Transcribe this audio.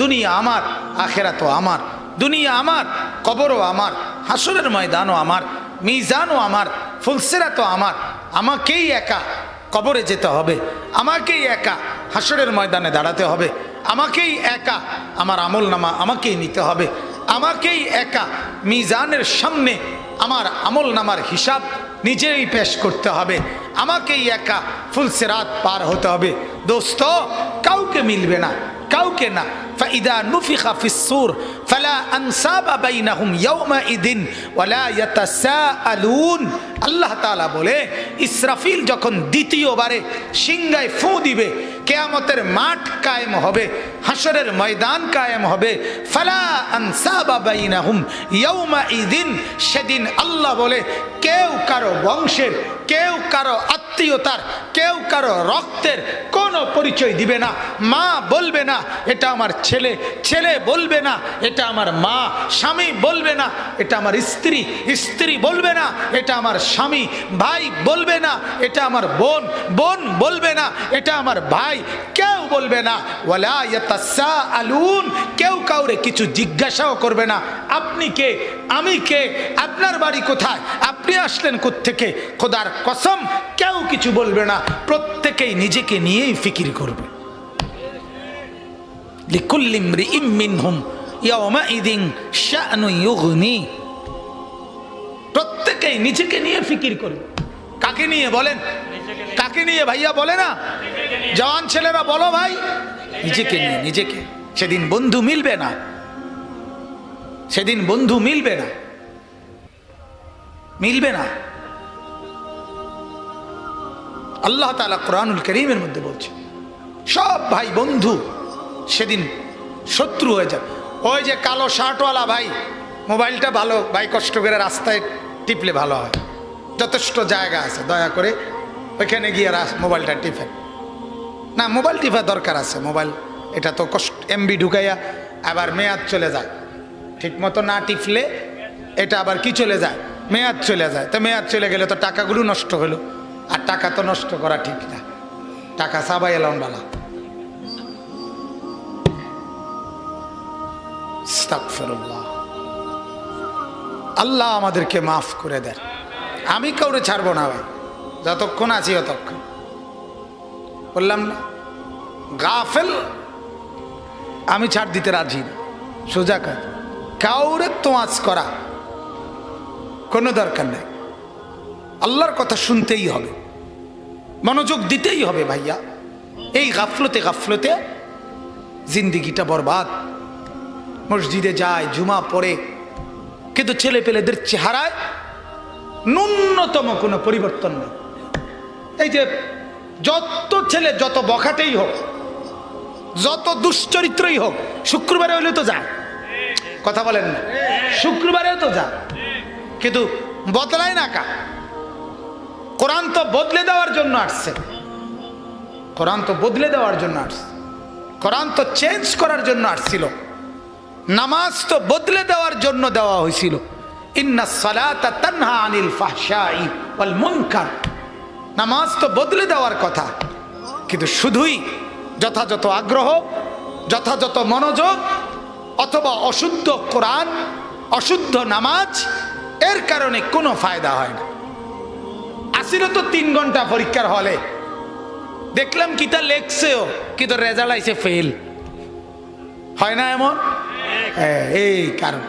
দুনিয়া আমার আখেরা তো আমার, দুনিয়া আমার, কবরও আমার, হাসরের ময়দানও আমার, মিজানও আমার ফুলসেরা তো আমার, আমাকেই একা কবরে যেতে হবে, আমাকেই একা হাসরের ময়দানে দাঁড়াতে হবে, আমাকেই একা আমার আমল নামা আমাকেই নিতে হবে, আমাকেই একা মিজানের সামনে আমার আমল নামার হিসাব নিজেই পেশ করতে হবে, আমাকেই একা ফুলসেরাত পার হতে হবে, দোস্ত, কাউকে মিলবে না কাউকে فإذا نفخ في الصور فلا انصاب بينهم يومئذ ولا يتساءلون. الله تعالى বলে ইসরাফিল যখন দ্বিতীয়বারে সিংহায় ফু দিবে কেয়ামতের মাঠ কায়েম হবে হাসরের ময়দান কায়েম হবে। ফালা আনসাবা বাইনাহুম, ইয়াউমাইদিন সেদিন আল্লাহ বলে, কেউ কারও বংশের, কেউ কারও আত্মীয়তার, কেউ কারও রক্তের কোনো পরিচয় দিবে না। মা বলবে না, এটা আমার ছেলে ছেলে বলবে না, এটা আমার মা, স্বামী বলবে না, এটা আমার স্ত্রী স্ত্রী বলবে না, এটা আমার স্বামী, ভাই বলবে না, এটা আমার বোন বোন বলবে না, এটা আমার ভাই কেউ বলবে না আলুন কেউ কাউরে কিছু জিজ্ঞাসাও করবে না, আপনি কে? আমি কে? আপনার বাড়ি কোথায়? আপনি আসলেন থেকে খোদার কসম, কেউ কিছু বলবে না, প্রত্যেকেই নিজেকে নিয়েই ফিকির করবে। প্রত্যেকেই নিজেকে নিয়ে ফিকির করবে। কাকে নিয়ে বলেন? কাকে নিয়ে ভাইয়া বলে না? জওয়ান ছেলেরা, বলো ভাই। নিজেকে নিয়ে, নিজেকে। সেদিন বন্ধু মিলবে না। সেদিন বন্ধু মিলবে না। মিলবে না। আল্লাহ তালা কোরআনুল করিমের মধ্যে বলছে, সব ভাই বন্ধু সেদিন শত্রু হয়ে যাবে। ওই যে কালো শার্টওয়ালা ভাই, মোবাইলটা ভালো, ভাই কষ্ট করে রাস্তায় টিপলে ভালো হয়। যথেষ্ট জায়গা আছে, দয়া করে। ওইখানে গিয়ে মোবাইলটা টিপেন। না, মোবাইল টিপা দরকার আছে, মোবাইল। এটা তো কষ্ট এমবি ঢুকাইয়া আবার মেয়াদ চলে যায়। ঠিক মতো না টিপলে এটা আবার কি চলে যায়? মেয়াদ চলে যায়। তো মেয়াদ চলে গেলে তো টাকাগুলো নষ্ট হলো। আর টাকা তো নষ্ট করা ঠিক না। টাকা সাবাই এলাম বালা। আল্লাহ আমাদেরকে মাফ করে দেন। আমি কাউরে ছাড়বো না ভাই। যতক্ষণ আছি ততক্ষণ বললাম না গাফেল? আমি ছাড় দিতে রাজি সোজা কাজ কাউরে তোয়াজ করা কোনো দরকার নেই। আল্লাহর কথা শুনতেই হবে। মনোযোগ দিতেই হবে ভাইয়া। এই গাফলতে গাফলতে জিন্দিগিটা বরবাদ। মসজিদে যায়, জুমা পড়ে, কিন্তু ছেলে পেলেদের চেহারায় ন্যূনতম কোনো পরিবর্তন নেই। এই যে যত ছেলে যত বখাটেই হোক, যত দুশ্চরিত্রই হোক, শুক্রবারে হইলে তো যায়। কথা বলেন না। শুক্রবারেও তো যায়। কিন্তু বদলায় না কা? কোরআন তো বদলে দেওয়ার জন্য আসছে। কোরআন তো বদলে দেওয়ার জন্য আসছে। কোরআন তো চেঞ্জ করার জন্য আসছিল। নামাজ তো বদলে দেওয়ার জন্য দেওয়া হয়েছিল। ইন্না সালাতা তানহা আনিল ফাহশাই ওয়াল মুনকার। নামাজ তো বদলে দেওয়ার কথা। কিন্তু শুধুই যথাযথ আগ্রহ যথাযথ মনোযোগ অথবা অশুদ্ধ কোরআন অশুদ্ধ নামাজ এর কারণে কোনো ফায়দা হয় না। আসিল তো তিন ঘণ্টা পরীক্ষার হলে। দেখলাম কি তা লেখছেও কিন্তু রেজাল্ট আইসে ফেল। হয় না এমন? হ্যাঁ, এই কারণ।